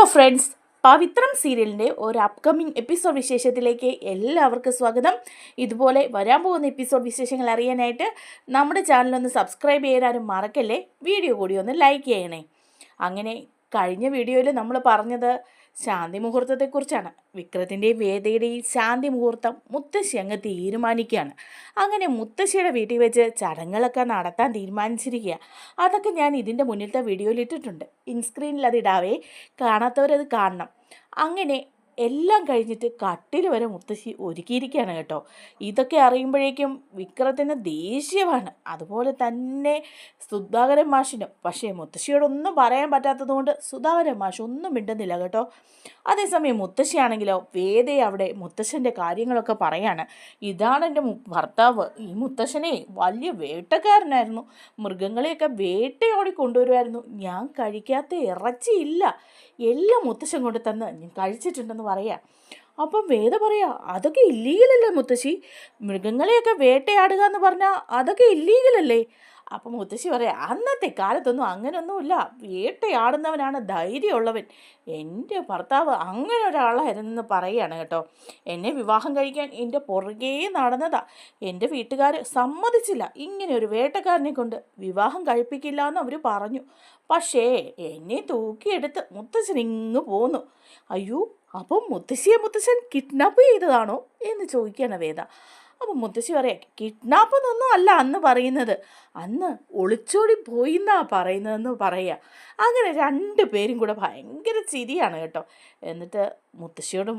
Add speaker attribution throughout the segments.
Speaker 1: Hello friends പവിത്രം സീരിയലിന്റെ ഒരു upcoming episode വിശേഷത്തിലേക്ക് എല്ലാവർക്കും സ്വാഗതം. ഇതുപോലെ വരാൻ പോകുന്ന എപ്പിസോഡ് വിശേഷങ്ങൾ അറിയാനായിട്ട് നമ്മുടെ ചാനലൊന്ന് സബ്സ്ക്രൈബ് ചെയ്യാനും മറക്കല്ലേ? വീഡിയോ കൂടി ഒന്ന് ലൈക്ക് ചെയ്യണേ. അങ്ങനെ കഴിഞ്ഞ വീഡിയോയിൽ നമ്മൾ പറഞ്ഞത് ശാന്തി മുഹൂർത്തത്തെക്കുറിച്ചാണ്. വിക്രത്തിന്റെയും വേദയുടെയും ശാന്തി മുഹൂർത്തം മുത്തശ്ശി അങ്ങ് തീരുമാനിക്കുകയാണ്. അങ്ങനെ മുത്തശ്ശിയുടെ വീട്ടിൽ വെച്ച് ചടങ്ങുകളൊക്കെ നടത്താൻ തീരുമാനിച്ചിരിക്കുക. അതൊക്കെ ഞാൻ ഇതിന്റെ മുന്നിലത്തെ വീഡിയോയിൽ ഇട്ടിട്ടുണ്ട്. ഇൻസ്ക്രീനിൽ അത് ഇടാവേ കാണാത്തവരത് കാണണം. അങ്ങനെ എല്ലാം കഴിഞ്ഞിട്ട് കട്ടിൽ വരെ മുത്തശ്ശി ഒരുക്കിയിരിക്കുകയാണ് കേട്ടോ. ഇതൊക്കെ അറിയുമ്പോഴേക്കും വിക്രത്തിന് ദേഷ്യമാണ്. അതുപോലെ തന്നെ സുധാകരൻ മാഷിനും. പക്ഷേ മുത്തശ്ശിയോടൊന്നും പറയാൻ പറ്റാത്തതുകൊണ്ട് സുധാകരൻ മാഷ് ഒന്നും മിണ്ടുന്നില്ല കേട്ടോ. അതേസമയം മുത്തശ്ശിയാണെങ്കിലോ വേദയെ അവിടെ മുത്തശ്ശന്റെ കാര്യങ്ങളൊക്കെ പറയാണ്. ഇതാണ് എന്റെ ഭർത്താവ്. ഈ മുത്തശ്ശനെ വലിയ വേട്ടക്കാരനായിരുന്നു. മൃഗങ്ങളെയൊക്കെ വേട്ടയോടി കൊണ്ടുവരുമായിരുന്നു ഞാൻ കഴിക്കാത്ത ഇറച്ചിയില്ല. എല്ലാം മുത്തശ്ശൻ കൊണ്ട് തന്ന് ഞാൻ കഴിച്ചിട്ടുണ്ടെന്ന് പറയാം. അപ്പം വേദ പറയാ അതൊക്കെ ഇല്ലീഗലല്ലേ മുത്തശ്ശി? മൃഗങ്ങളെയൊക്കെ വേട്ടയാടുക എന്ന് പറഞ്ഞാൽ അതൊക്കെ ഇല്ലീഗലല്ലേ അപ്പം മുത്തശ്ശി പറയാം അന്നത്തെ കാലത്തൊന്നും അങ്ങനെയൊന്നുമില്ല വേട്ടയാടുന്നവനാണ് ധൈര്യമുള്ളവൻ. എന്റെ ഭർത്താവ് അങ്ങനെ ഒരാളായിരുന്നെന്ന് പറയുകയാണ് കേട്ടോ. എന്നെ വിവാഹം കഴിക്കാൻ എന്റെ പുറകേ നടന്നതാ. എന്റെ വീട്ടുകാർ സമ്മതിച്ചില്ല. ഇങ്ങനെ ഒരു വേട്ടക്കാരനെ കൊണ്ട് വിവാഹം കഴിപ്പിക്കില്ല എന്ന് അവർ പറഞ്ഞു. പക്ഷേ എന്നെ തൂക്കിയെടുത്ത് മുത്തശ്ശൻ ഇങ്ങ് പോന്നു. അയ്യോ അപ്പം മുത്തശ്ശിയെ മുത്തശ്ശൻ കിഡ്നാപ്പ് ചെയ്തതാണോ എന്ന് ചോദിക്കുകയാണ് വേദ. അപ്പം മുത്തശ്ശി പറയാം കിഡ്നാപ്പ് എന്നൊന്നും അല്ല അന്ന് പറയുന്നത്. അന്ന് ഒളിച്ചോടി പോയി എന്നാ പറയുന്നതെന്ന് പറയുക അങ്ങനെ രണ്ട് പേരും കൂടെ ഭയങ്കര ചിരിയാണ് കേട്ടോ. എന്നിട്ട് മുത്തശ്ശിയോട്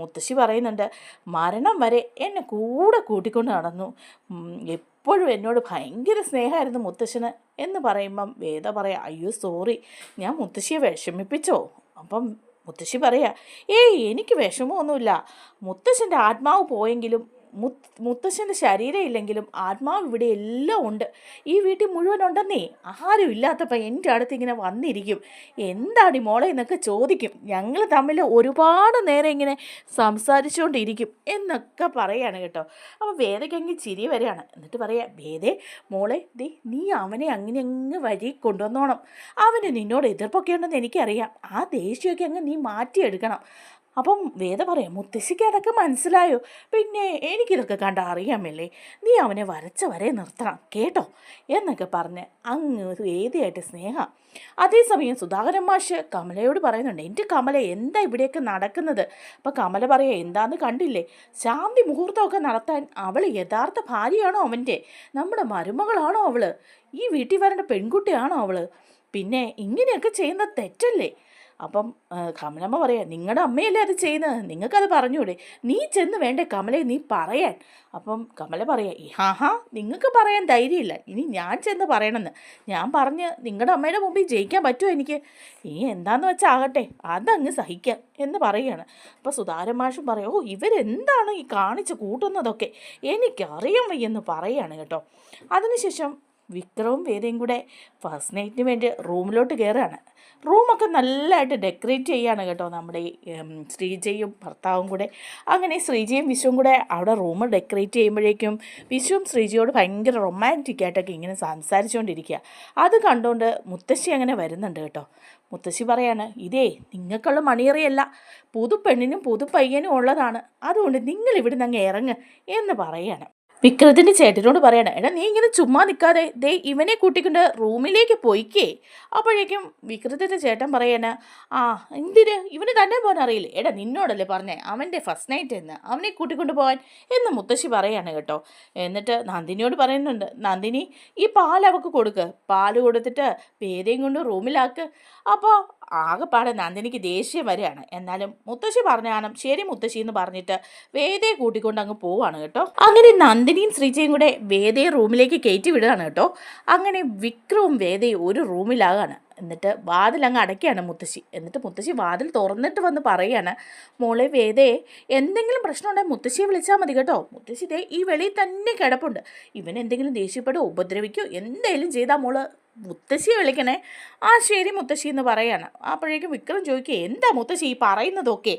Speaker 1: മുത്തശ്ശി പറയുന്നുണ്ട് മരണം വരെ എന്നെ കൂടെ കൂട്ടിക്കൊണ്ട് നടന്നു. എപ്പോഴും എന്നോട് ഭയങ്കര സ്നേഹമായിരുന്നു മുത്തശ്ശന്. എന്ന് പറയുമ്പം വേദ പറയാം അയ്യോ സോറി ഞാൻ മുത്തശ്ശിയെ വിഷമിപ്പിച്ചോ? അപ്പം മുത്തശ്ശി പറയാ ഏയ് എനിക്ക് വിഷമമൊന്നുമില്ല. മുത്തശ്ശന്റെ ആത്മാവ് പോയെങ്കിലും മുത്തശ്ശന്റെ ശരീരം ഇല്ലെങ്കിലും ആത്മാവ് ഇവിടെ എല്ലാം ഉണ്ട്. ഈ വീട്ടിൽ മുഴുവൻ ഉണ്ടെന്നേ ആരും ഇല്ലാത്തപ്പോൾ എന്റെ അടുത്ത് ഇങ്ങനെ വന്നിരിക്കും. എന്താണ് മോളെ എന്നൊക്കെ ചോദിക്കും. ഞങ്ങൾ തമ്മിൽ ഒരുപാട് നേരം ഇങ്ങനെ സംസാരിച്ചുകൊണ്ടിരിക്കും എന്നൊക്കെ പറയാണ് കേട്ടോ. അപ്പോൾ വേദയ്ക്കങ്ങ് ചിരി വരെയാണ് എന്നിട്ട് പറയാം വേദേ മോളെ ദേ നീ അവനെ അങ്ങനെ അങ്ങ് വഴി കൊണ്ടുവന്നോണം. അവന് നിന്നോട് എതിർപ്പൊക്കെ ഉണ്ടെന്ന് എനിക്കറിയാം. ആ ദേഷ്യമൊക്കെ അങ്ങ് നീ മാറ്റിയെടുക്കണം. അപ്പം വേദ പറയാം മുത്തശ്ശിക്ക് അതൊക്കെ മനസ്സിലായോ? പിന്നെ എനിക്കിതൊക്കെ കണ്ട അറിയാമല്ലേ? നീ അവനെ വരച്ച വരെ നിർത്തണം കേട്ടോ? എന്നൊക്കെ പറഞ്ഞ് അങ്ങ് വേദിയായിട്ട് സ്നേഹ. അതേസമയം സുധാകരൻ മാഷ് കമലയോട് പറയുന്നുണ്ട് എന്റെ കമല എന്താ ഇവിടെയൊക്കെ നടക്കുന്നത്? അപ്പം കമല പറയാം എന്താന്ന് കണ്ടില്ലേ? ശാന്തി മുഹൂർത്തമൊക്കെ നടത്താൻ അവൾ യഥാർത്ഥ ഭാര്യയാണോ അവന്റെ? നമ്മുടെ മരുമകളാണോ അവൾ ഈ വീട്ടിൽ വരേണ്ട പെൺകുട്ടിയാണോ അവൾ പിന്നെ ഇങ്ങനെയൊക്കെ ചെയ്യുന്ന തെറ്റല്ലേ? അപ്പം കമലമ്മ പറയാം നിങ്ങളുടെ അമ്മയല്ലേ അത് ചെയ്യുന്നത്? നിങ്ങൾക്കത് പറഞ്ഞൂടെ? നീ ചെന്ന് വേണ്ടേ കമലെ നീ പറയാൻ? അപ്പം കമല പറയാം ഹാ. ഹാഹാ നിങ്ങൾക്ക് പറയാൻ ധൈര്യമില്ല. ഇനി ഞാൻ ചെന്ന് പറയണമെന്ന്. ഞാൻ പറഞ്ഞ് നിങ്ങളുടെ അമ്മയുടെ മുമ്പിൽ ജയിക്കാൻ പറ്റുമോ എനിക്ക്? നീ എന്താന്ന് വെച്ചാൽ ആകട്ടെ അതങ്ങ് സഹിക്കാം എന്ന് പറയുകയാണ്. അപ്പോൾ സുധാരൻ മാഷും പറയും ഓ ഇവരെന്താണ് ഈ കാണിച്ച് കൂട്ടുന്നതൊക്കെ? എനിക്കറിയാൻ വയ്യെന്ന് പറയാണ് കേട്ടോ. അതിനുശേഷം വിക്രവും വേദയും കൂടെ ഫസ്റ്റ് നൈറ്റിന് വേണ്ടി റൂമിലോട്ട് കയറുകയാണ് റൂമൊക്കെ നല്ലതായിട്ട് ഡെക്കറേറ്റ് ചെയ്യാണ് കേട്ടോ നമ്മുടെ ശ്രീജയും ഭർത്താവും കൂടെ. അങ്ങനെ ശ്രീജയും വിശ്വവും കൂടെ അവിടെ റൂം ഡെക്കറേറ്റ് ചെയ്യുമ്പോഴേക്കും വിശ്വവും ശ്രീജയോട് ഭയങ്കര റൊമാന്റിക് ആയിട്ടൊക്കെ ഇങ്ങനെ സംസാരിച്ചുകൊണ്ടിരിക്കുക. അത് കണ്ടുകൊണ്ട് മുത്തശ്ശി അങ്ങനെ വരുന്നുണ്ട് കേട്ടോ. മുത്തശ്ശി പറയാണ് ഇതേ നിങ്ങൾക്കുള്ള മണിയറിയല്ല. പുതു പെണ്ണിനും പുതു പയ്യനും ഉള്ളതാണ്. അതുകൊണ്ട് നിങ്ങൾ ഇവിടുന്ന് അങ്ങ് ഇറങ്ങ് എന്ന് പറയാണ്. വിക്രത്തിന്റെ ചേട്ടനോട് പറയണം എടാ നീ ഇങ്ങനെ ചുമ്മാ നിൽക്കാതെ ദേ ഇവനെ കൂട്ടിക്കൊണ്ട് റൂമിലേക്ക് പോയിക്കേ. അപ്പോഴേക്കും വിക്രത്തിന്റെ ചേട്ടൻ പറയണ ആ എന്തിന്? ഇവന് തന്നെ പോകാൻ അറിയില്ല? എടാ നിന്നോടല്ലേ പറഞ്ഞേ അവന്റെ ഫസ്റ്റ് നൈറ്റ് എന്ന്. അവനെ കൂട്ടിക്കൊണ്ട് പോകാൻ എന്ന് മുത്തശ്ശി പറയാണ് കേട്ടോ. എന്നിട്ട് നന്ദിനിയോട് പറയുന്നുണ്ട് നന്ദിനി ഈ പാൽ അവൾക്ക് കൊടുക്ക്. പാൽ കൊടുത്തിട്ട് പേരെയും കൊണ്ട് റൂമിലാക്ക്. അപ്പോൾ ആകെപ്പാടെ നന്ദിനിക്ക് ദേഷ്യം വരികയാണ്. എന്നാലും മുത്തശ്ശി പറഞ്ഞ കാണും ശരി മുത്തശ്ശി എന്ന് പറഞ്ഞിട്ട് വേദയെ കൂട്ടിക്കൊണ്ട് അങ്ങ് പോവാണ് കേട്ടോ. അങ്ങനെ നന്ദിനിയും ശ്രീജയും കൂടെ വേദയെ റൂമിലേക്ക് കയറ്റി വിടുകയാണ് കേട്ടോ. അങ്ങനെ വിക്രവും വേദയും ഒരു റൂമിലാകാണ്. എന്നിട്ട് വാതിൽ അങ്ങ് അടയ്ക്കുകയാണ് മുത്തശ്ശി. എന്നിട്ട് മുത്തശ്ശി വാതിൽ തുറന്നിട്ട് വന്ന് പറയുകയാണ് മോളെ വേദയെ എന്തെങ്കിലും പ്രശ്നം ഉണ്ടെങ്കിൽ മുത്തശ്ശിയെ വിളിച്ചാൽ മതി കേട്ടോ. മുത്തശ്ശി ഈ വെളിയിൽ തന്നെ കിടപ്പുണ്ട്. ഇവൻ എന്തെങ്കിലും ദേഷ്യപ്പെടുകയോ ഉപദ്രവിക്കോ? എന്തെങ്കിലും ചെയ്താൽ മോൾ മുത്തശ്ശിയെ വിളിക്കണേ. ആ ശരി മുത്തശ്ശി എന്ന് പറയാണ്. അപ്പോഴേക്കും വിക്രം ചോദിക്കുക എന്താ മുത്തശ്ശി ഈ പറയുന്നതൊക്കെ?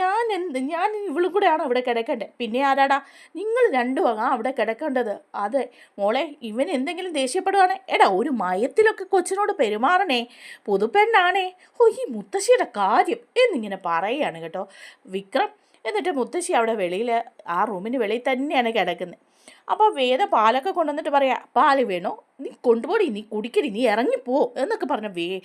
Speaker 1: ഞാൻ എന്ത് ഞാൻ ഇവളും കൂടെയാണോ ഇവിടെ കിടക്കേണ്ടത് പിന്നെ ആരാടാ? നിങ്ങൾ രണ്ടുമാണ് അവിടെ കിടക്കേണ്ടത്. അതെ മോളെ ഇവൻ എന്തെങ്കിലും ദേഷ്യപ്പെടുവാണ്? എടാ ഒരു മയത്തിലൊക്കെ കൊച്ചിനോട് പെരുമാറണേ. പുതുപ്പെണ്ണാണേ ഓ ഈ മുത്തശ്ശിയുടെ കാര്യം എന്നിങ്ങനെ പറയുകയാണ് കേട്ടോ. വിക്രം എന്നിട്ട് മുത്തശ്ശി അവിടെ വെളിയിൽ ആ റൂമിന് വെളിയിൽ തന്നെയാണ് കിടക്കുന്നത്. അപ്പോൾ വേദ പാലൊക്കെ കൊണ്ടുവന്നിട്ട് പറയാം പാൽ വേണോ? നീ കൊണ്ടുപോടി നീ കുടിക്കടി നീ ഇറങ്ങിപ്പോ. എന്നൊക്കെ പറഞ്ഞ വേ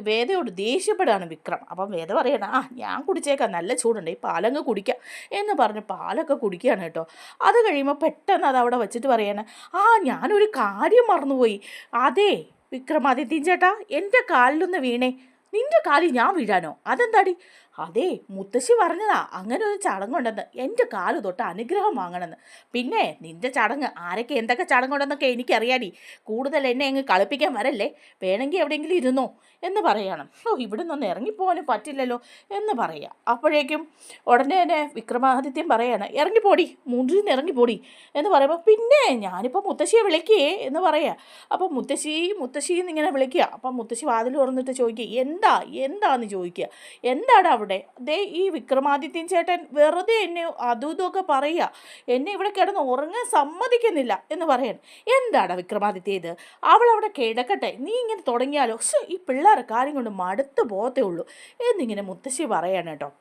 Speaker 1: വേദയോട് ദേഷ്യപ്പെടുകയാണ് വിക്രം. അപ്പം വേദ പറയണം ആ ഞാൻ കുടിച്ചേക്കാം നല്ല ചൂടുണ്ട് ഈ പാലങ്ങ് കുടിക്കാം. എന്ന് പറഞ്ഞ് പാലൊക്കെ കുടിക്കുകയാണ് കേട്ടോ. അത് കഴിയുമ്പോൾ പെട്ടെന്ന് അത് അവിടെ വെച്ചിട്ട് പറയാണ് ആ ഞാനൊരു കാര്യം മറന്നുപോയി. അതെ വിക്രമാദിത്യൻ ചേട്ടാ എന്റെ കാലിലൊന്ന് വീണേ. നിന്റെ കാലിൽ ഞാൻ വീഴാനോ? അതെന്താടി? അതെ മുത്തശ്ശി പറഞ്ഞതാ. അങ്ങനെ ഒരു ചടങ്ങുണ്ടെന്ന്. എന്റെ കാൽ തൊട്ട് അനുഗ്രഹം വാങ്ങണമെന്ന്. പിന്നെ നിന്റെ ചടങ്ങ് ആരൊക്കെ എന്തൊക്കെ ചടങ്ങുണ്ടെന്നൊക്കെ എനിക്കറിയാടി. കൂടുതൽ എന്നെ അങ്ങ് കളിപ്പിക്കാൻ വരല്ലേ? വേണമെങ്കിൽ എവിടെയെങ്കിലും ഇരുന്നോ എന്ന് പറയണം. ഓ ഇവിടെ നിന്ന് ഇറങ്ങിപ്പോകാനും പറ്റില്ലല്ലോ എന്ന് പറയുക അപ്പോഴേക്കും ഉടനെ തന്നെ വിക്രമാദിത്യം പറയാണ് ഇറങ്ങിപ്പോടി മുണ്ടിൽ നിന്ന് ഇറങ്ങിപ്പോടി എന്ന് പറയുമ്പോൾ പിന്നെ ഞാനിപ്പോൾ മുത്തശ്ശിയെ വിളിക്കേ എന്ന് പറയാം. അപ്പോൾ മുത്തശ്ശി മുത്തശ്ശി എന്നിങ്ങനെ വിളിക്കുക അപ്പം മുത്തശ്ശി വാതിൽ തുറന്നിട്ട് ചോദിക്കുക എന്താ? എന്താന്ന് ചോദിക്കുക എന്താണ് അവിടെ ദേ ഈ വിക്രമാദിത്യൻ ചേട്ടൻ വെറുതെ എന്നെ അതും ഇതുമൊക്കെ പറയുക. എന്നെ ഇവിടെ കിടന്ന് ഉറങ്ങാൻ സമ്മതിക്കുന്നില്ല എന്ന് പറയാൻ എന്താണ് വിക്രമാദിത്യ ഇത്? അവൾ അവിടെ കിടക്കട്ടെ. നീ ഇങ്ങനെ തുടങ്ങിയാലോ? ഈ പിള്ളേരെ കാര്യം കൊണ്ട് മടുത്തു പോകത്തേ ഉള്ളൂ. എന്നിങ്ങനെ മുത്തശ്ശി പറയാണ് കേട്ടോ.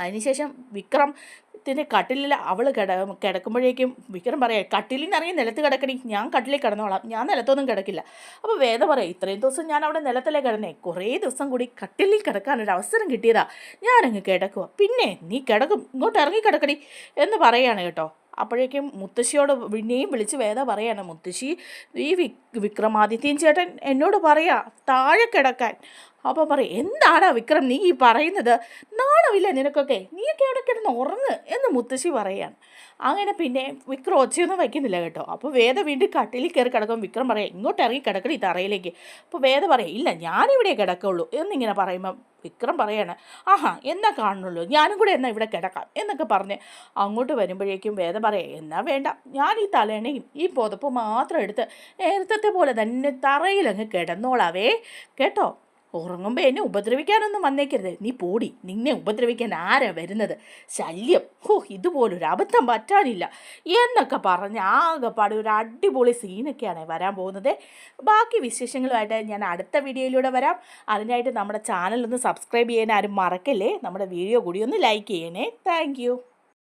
Speaker 1: അതിനുശേഷം വിക്രം ത്തിന്റെ കട്ടിലിൽ അവൾ കിട കിടക്കുമ്പോഴേക്കും വിക്രം പറയാം കട്ടിലിൽ നിലത്ത് കിടക്കണി ഞാൻ കട്ടിലിൽ കിടന്നോളാം ഞാൻ നിലത്തൊന്നും കിടക്കില്ല. അപ്പോൾ വേദ പറയാം ഇത്രയും ദിവസം ഞാൻ അവിടെ നിലത്തിലേ കിടന്നേ കുറേ ദിവസം കൂടി കട്ടിലിൽ കിടക്കാനൊരു അവസരം കിട്ടിയതാ ഞാനങ്ങ് കിടക്കുക പിന്നെ നീ കിടക്കും ഇങ്ങോട്ട് ഇറങ്ങി കിടക്കടി എന്ന് പറയാണ് കേട്ടോ. അപ്പോഴേക്കും മുത്തശ്ശിയോട് പിന്നെയും വിളിച്ച് വേദ പറയാണ് മുത്തശ്ശി ഈ വിക്രമാദിത്യൻ ചേട്ടൻ എന്നോട് പറയാ താഴെ കിടക്കാൻ അപ്പോൾ പറയും എന്താടാ വിക്രം നീ ഈ പറയുന്നത്? നാണമില്ല നിനക്കൊക്കെ. നീയൊക്കെ അവിടെ കിടന്ന് ഉറങ്ങ് എന്ന് മുത്തശ്ശി പറയാണ്. അങ്ങനെ പിന്നെ വിക്രം ഒച്ചയൊന്നും വയ്ക്കുന്നില്ല കേട്ടോ. അപ്പോൾ വേദ വീണ്ടും കട്ടിലിൽ കയറി കിടക്കും. വിക്രം പറയാം ഇങ്ങോട്ട് ഇറങ്ങി കിടക്കണം ഈ തറയിലേക്ക്. അപ്പോൾ വേദ പറയാം ഇല്ല ഞാനിവിടെ കിടക്കുള്ളൂ എന്നിങ്ങനെ പറയുമ്പം വിക്രം പറയാണ് ആഹാ എന്നാ കാണുള്ളൂ. ഞാനും കൂടെ എന്നാൽ ഇവിടെ കിടക്കാം എന്നൊക്കെ പറഞ്ഞ് അങ്ങോട്ട് വരുമ്പോഴേക്കും വേദ പറയാം എന്നാ വേണ്ട. ഞാൻ ഈ തലേണയും ഈ പുതപ്പ് മാത്രം എടുത്ത് നേരത്തെ പോലെ തന്നെ തറയിലങ്ങ് കിടന്നോളാവേ. കേട്ടോ? ഉറങ്ങുമ്പോൾ എന്നെ ഉപദ്രവിക്കാനൊന്നും വന്നേക്കരുത്. നീ പോടി. നിന്നെ ഉപദ്രവിക്കാൻ ആരാ വരുന്നത്? ശല്യം. ഹോ ഇതുപോലൊരു അബദ്ധം പറ്റാനില്ല. എന്നൊക്കെ പറഞ്ഞ് ആകെപ്പാട് ഒരു അടിപൊളി സീനൊക്കെയാണ് വരാൻ പോകുന്നത്. ബാക്കി വിശേഷങ്ങളുമായിട്ട് ഞാൻ അടുത്ത വീഡിയോയിലൂടെ വരാം. അതിനായിട്ട് നമ്മുടെ ചാനലൊന്ന് സബ്സ്ക്രൈബ് ചെയ്യാൻ ആരും മറക്കല്ലേ? നമ്മുടെ വീഡിയോ കൂടി ഒന്ന് ലൈക്ക് ചെയ്യണേ. താങ്ക്